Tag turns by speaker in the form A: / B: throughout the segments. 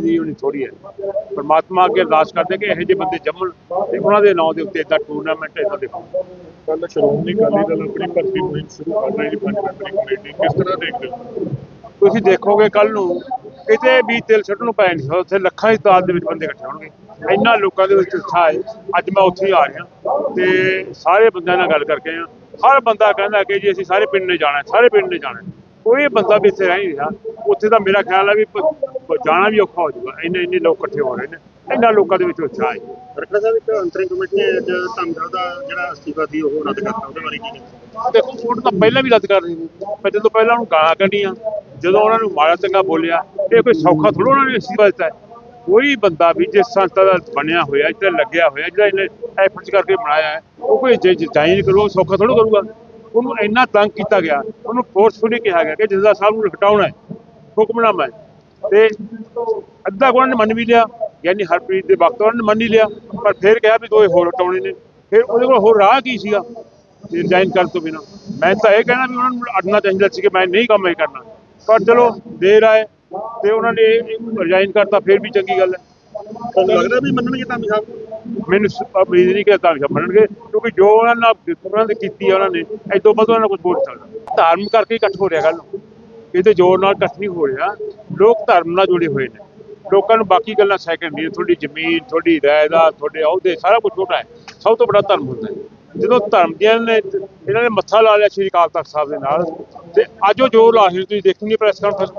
A: ਦੀ ਹੋਣੀ ਥੋੜੀ ਹੈ। ਪਰਮਾਤਮਾ ਅੱਗੇ ਅਰਦਾਸ ਕਰਦੇ ਕਿ ਇਹੋ ਜਿਹੇ ਬੰਦੇ ਜੰਮਣ ਤੇ ਉਹਨਾਂ ਦੇ ਨਾਂ ਦੇ ਉੱਤੇ ਇਦਾਂ ਟੂਰਨਾਮੈਂਟ ਇਦਾਂ ਦੇ।
B: ਕੱਲ ਸ਼੍ਰੋਮਣੀ ਅਕਾਲੀ ਦਲ ਆਪਣੀ ਭਰਤੀ ਮੁਹਿੰਮ ਸ਼ੁਰੂ ਕਰ ਰਹੀ ਹੈ ਪੰਜ ਮੈਂਬਰੀ ਕਮੇਟੀ ਕਿਸ ਤਰ੍ਹਾਂ ਦੇਖਦੇ ਹੋ?
A: ਤੁਸੀਂ ਦੇਖੋਗੇ ਕੱਲ ਨੂੰ ਕਿਤੇ ਵੀ ਤਿਲ ਸੁੱਟਣ ਨੂੰ ਪੈ ਨਹੀਂ ਸਕਦਾ ਉੱਥੇ ਲੱਖਾਂ ਦੀ ਤਾਦਾਦ ਦੇ ਵਿੱਚ ਬੰਦੇ ਇਕੱਠੇ ਹੋਣਗੇ। ਇੰਨਾ ਲੋਕਾਂ ਦੇ ਵਿੱਚ ਉਤਸ਼ਾਹ ਹੈ। ਅੱਜ ਮੈਂ ਉੱਥੇ ਆ ਰਿਹਾ। ਤੇ ਸਾਰੇ ਬੰਦਿਆਂ ਨਾਲ ਗੱਲ ਕਰਕੇ ਆ ਹਰ ਬੰਦਾ ਕਹਿੰਦਾ ਕਿ ਜੀ ਅਸੀਂ ਸਾਰੇ ਪਿੰਡ ਨੇ ਜਾਣਾ ਸਾਰੇ ਪਿੰਡ ਨੇ ਜਾਣਾ। ਕੋਈ ਬੰਦਾ ਵੀ ਇੱਥੇ ਰਹਿ ਨਹੀਂ ਰਿਹਾ। ਉੱਥੇ ਤਾਂ ਮੇਰਾ ਖਿਆਲ ਹੈ ਵੀ ਪ- ਜਾਣਾ ਵੀ ਔਖਾ ਹੋ ਜਾਊਗਾ। ਇੰਨੇ ਇੰਨੇ ਲੋਕ ਇਕੱਠੇ ਹੋ ਰਹੇ ਨੇ। ਇੰਨਾ ਲੋਕਾਂ ਦੇ ਵਿੱਚ ਉਤਸ਼ਾਹ ਹੈ।
C: ਰਖੜਾ ਸਾਹਿਬ ਇੱਕ ਅੰਤਰਿਮ ਕਮੇਟੀ ਨੇ ਅੱਜ ਧੰਮਗੜ ਦਾ ਜਿਹੜਾ ਅਸਤੀਫਾ ਸੀ ਉਹ ਰੱਦ ਕਰਤਾ। ਉਹਦੇ ਬਾਰੇ ਕੀ ਕਹਿੰਦੇ
A: ਦੇਖੋ ਕੋਰਟ ਤਾਂ ਪਹਿਲਾਂ ਵੀ ਰੱਦ ਕਰ ਰਹੀ ਸੀ ਜਦੋਂ ਪਹਿਲਾਂ ਉਹਨੂੰ ਗਾਲਾਂ ਕੱਢੀਆਂ ਜਦੋਂ ਉਹਨਾਂ ਨੂੰ ਮਾੜਾ ਚੰਗਾ ਬੋਲਿਆ ਇਹ ਕੋਈ ਸੌਖਾ ਥੋੜਾ ਉਹਨਾਂ ਨੇ ਅਸਤੀਫਾ ਦਿੱਤਾ ਹੈ। ਕੋਈ ਬੰਦਾ ਵੀ ਜਿਸ ਸੰਸਥਾ ਦਾ ਬਣਿਆ ਹੋਇਆ ਜਿਹੜਾ ਲੱਗਿਆ ਹੋਇਆ ਜਿਹੜਾ ਇਹਨੇ ਐਫਰਟਸ ਕਰਕੇ ਬਣਾਇਆ ਹੈ ਉਹ ਕੋਈ ਜੇ ਜਾਈ ਨਹੀਂ ਕਰੂਗਾ ਸੌਖਾ ਥੋੜਾ ਕਰੂਗਾ। ਉਹਨੂੰ ਇੰਨਾ ਤੰਗ ਕੀਤਾ ਗਿਆ ਉਹਨੂੰ ਫੋਰਸਫੁਲੀ ਕਿਹਾ ਗਿਆ ਕਿ ਜਜ਼ਾ ਸਾਹਿਬ ਨੂੰ ਹਟਾਉਣਾ ਹੈ ਹੁਕਮਨਾਮਾ ਹੈ। ਤੇ ਅੱਧਾ ਉਹਨਾਂ ਨੇ ਮੰਨ ਵੀ ਲਿਆ ਯਾਨੀ ਹਰਪ੍ਰੀਤ ਦੇ ਵਕਤ ਉਹਨਾਂ ਨੇ ਮੰਨ ਹੀ ਲਿਆ ਪਰ ਫਿਰ ਕਿਹਾ ਵੀ ਦੋਏ ਹੋਰ ਹਟਾਉਣੇ ਨੇ। ਫਿਰ ਉਹਦੇ ਕੋਲ ਹੋਰ ਰਾਹ ਕੀ ਸੀਗਾ? ਰਿਜ਼ਾਈਨ ਕਰਨ ਤੋਂ ਬਿਨਾ। ਮੈਂ ਤਾਂ ਇਹ ਕਹਿਣਾ ਵੀ ਉਹਨਾਂ ਨੂੰ ਅੜਨਾ ਚਾਹੀਦਾ ਸੀ ਕਿ ਮੈਂ ਨਹੀਂ ਕੰਮ ਇਹ ਕਰਨਾ। ਪਰ ਚਲੋ ਦੇਰ ਆਏ ਤੇ ਉਹਨਾਂ ਨੇ ਰਿਜ਼ਾਈਨ ਕਰਤਾ ਫਿਰ ਵੀ ਚੰਗੀ ਗੱਲ ਹੈ।
C: ਤੁਹਾਨੂੰ ਲੱਗਦਾ ਵੀ ਮੰਨਣਗੇ ਧਾਮੀ ਸਾਹਿਬ
A: ਮੈਨੂੰ ਉਮੀਦ ਨਹੀਂ ਕਿ ਤਾਂ ਮੰਨਣਗੇ ਕਿਉਂਕਿ ਜੋ ਉਹਨਾਂ ਨਾਲ ਉਹਨਾਂ ਨੇ ਕੀਤੀ ਹੈ ਉਹਨਾਂ ਨੇ ਐਦੋਂ ਵੱਧ ਉਹਨਾਂ ਨਾਲ ਕੁਝ ਬੋਲ ਸਕਦਾ। ਧਰਮ ਕਰਕੇ ਇਕੱਠ ਹੋ ਰਿਹਾ ਗੱਲ। ਇਹਦੇ ਜ਼ੋਰ ਨਾਲ ਇਕੱਠ ਨਹੀਂ ਹੋ ਰਿਹਾ। ਲੋਕ ਧਰਮ ਨਾਲ ਜੁੜੇ ਹੋਏ ਨੇ। ਲੋਕਾਂ ਨੂੰ ਬਾਕੀ ਗੱਲਾਂ ਸੈਕੰਡਰੀ ਤੁਹਾਡੀ ਜ਼ਮੀਨ ਤੁਹਾਡੀ ਰਾਇਦਾ ਤੁਹਾਡੇ ਅਹੁਦੇ ਸਾਰਾ ਕੁਝ ਛੋਟਾ ਹੈ। ਸਭ ਤੋਂ ਵੱਡਾ ਧਰਮ ਹੁੰਦਾ ਹੈ। ਜਦੋਂ ਧਰਮ ਦੀਆਂ ਨੇ ਇਹਨਾਂ ਨੇ ਮੱਥਾ ਲਾ ਲਿਆ ਸ਼੍ਰੀ ਅਕਾਲ ਤਖਤ ਸਾਹਿਬ ਦੇ ਨਾਲ। ਤੇ ਅੱਜ ਉਹ ਜ਼ੋਰ ਲਾ ਰਹੇ ਨੇ, ਤੁਸੀਂ ਦੇਖੋਗੇ ਪ੍ਰੈਸ ਕਾਨਫਰੰਸ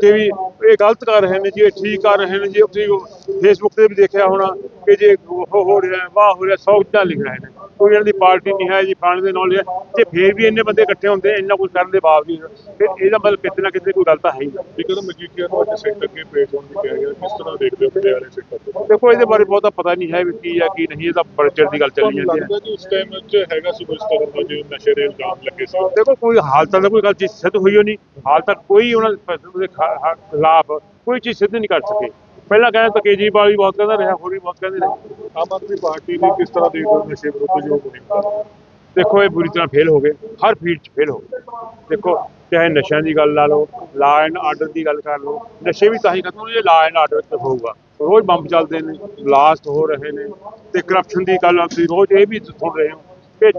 A: ਕਿ ਵੀ ਇਹ ਗਲਤ ਕਰ ਰਹੇ ਨੇ ਜੀ ਇਹ ਠੀਕ ਕਰ ਰਹੇ ਨੇ ਜੀ। ਤੁਸੀਂ ਫੇਸਬੁੱਕ ਤੇ ਵੀ ਦੇਖਿਆ ਹੋਣਾ ਕਿ ਜੇ ਹੋ ਰਿਹਾ ਵਾਹ ਹੋ ਰਿਹਾ ਸੌ ਚੀਜ਼ਾਂ ਲਿਖ ਰਹੇ ਨੇ। ਕੋਈ ਇਹਨਾਂ ਦੀ ਪਾਰਟੀ ਨਹੀਂ ਹੈ ਜੀ ਫਲਾਣੇ ਦੇ ਨਾਲ ਜੇ ਫੇਰ ਵੀ ਇੰਨੇ ਬੰਦੇ ਇਕੱਠੇ ਹੁੰਦੇ ਇੰਨਾ ਕੁਝ ਕਰਨ ਦੇ ਬਾਵਜੂਦ ਫਿਰ ਇਹਦਾ ਮਤਲਬ ਕਿਤੇ ਨਾ ਕਿਤੇ ਕੋਈ ਗੱਲ ਤਾਂ ਹੈ ਹੀ ਆ।
B: ਜੇਕਰ ਮਜੀਠੀਆ ਨੂੰ ਅੱਜ ਸਿੱਟ ਅੱਗੇ ਪੇਸ਼ ਹੋਣ ਦੀ ਕਿਹਾ ਗਿਆ ਕਿਸ ਤਰ੍ਹਾਂ ਦੇਖਦੇ ਹੋ ਪਟਿਆਲੇ ਸਿੱਟ ਅੱਗੇ?
A: ਦੇਖੋ ਇਹਦੇ ਬਾਰੇ ਬਹੁਤਾ ਪਤਾ ਨਹੀਂ ਹੈ ਵੀ ਕੀ ਹੈ ਕੀ ਨਹੀਂ ਇਹ ਤਾਂ ਦੀ ਗੱਲ ਚੱਲੀ ਜਾਂਦੀ ਹੈ।
B: ਲੱਗਦਾ ਕਿ ਉਸ ਟਾਈਮ 'ਚ ਹੈਗਾ ਸੀ ਕੁਝ ਤਰ੍ਹਾਂ ਦਾ ਜਿਵੇਂ ਨਸ਼ੇ ਦੇ ਇਲਜ਼ਾਮ ਲੱਗੇ ਸੀ?
A: ਦੇਖੋ ਕੋਈ ਹਾਲ ਤੱਕ ਤਾਂ ਕੋਈ ਗੱਲ ਚੀਜ਼ ਸਿੱਧ ਹੋਈ ਹੋ ਨਹੀਂ। ਹਾਲ ਤੱਕ ਕੋਈ ਉਹਨਾਂ ਦੇ ਦੇ ਖਿਲਾਫ ਕੋਈ ਚੀਜ਼ ਸਿੱਧ ਨਹੀਂ ਕਰ ਸਕੇ। ਪਹਿਲਾਂ ਕਹਿੰਦੇ ਤਾਂ ਕੇਜਰੀਵਾਲ ਵੀ ਬਹੁਤ ਕਹਿੰਦਾ ਰਿਹਾ ਹੋਰ ਵੀ ਬਹੁਤ ਕਹਿੰਦੇ ਰਹੇ।
B: ਆਮ ਆਦਮੀ ਪਾਰਟੀ ਨੇ ਕਿਸ ਤਰ੍ਹਾਂ ਹੋ ਨਸ਼ੇ ਵਿਰੁੱਧ ਜੋ ਮੁਹਿੰਮ?
A: ਦੇਖੋ ਇਹ ਬੁਰੀ ਤਰ੍ਹਾਂ ਫੇਲ ਹੋ ਗਏ। ਹਰ ਫੀਲਡ 'ਚ ਫੇਲ ਹੋ ਗਏ। ਦੇਖੋ ਚਾਹੇ ਨਸ਼ਿਆਂ ਦੀ ਗੱਲ ਲਾ ਲਓ ਲਾ ਐਂਡ ਆਰਡਰ ਦੀ ਗੱਲ ਕਰ ਲਓ ਨਸ਼ੇ ਵੀ ਤਾਂ ਹੀ ਖਤਮ ਹੋਣਗੇ ਲਾ ਐਂਡ ਆਰਡਰ ਤੇ ਹੋਊਗਾ। ਰੋਜ਼ ਬੰਬ ਚੱਲਦੇ ਨੇ ਬਲਾਸਟ ਹੋ ਰਹੇ ਨੇ ਤੇ ਕਰਪਸ਼ਨ ਦੀ ਗੱਲ ਤੁਸੀਂ ਰੋਜ਼ ਇਹ ਵੀ ਸੁਣ ਰਹੇ ਹੋ ਕਿ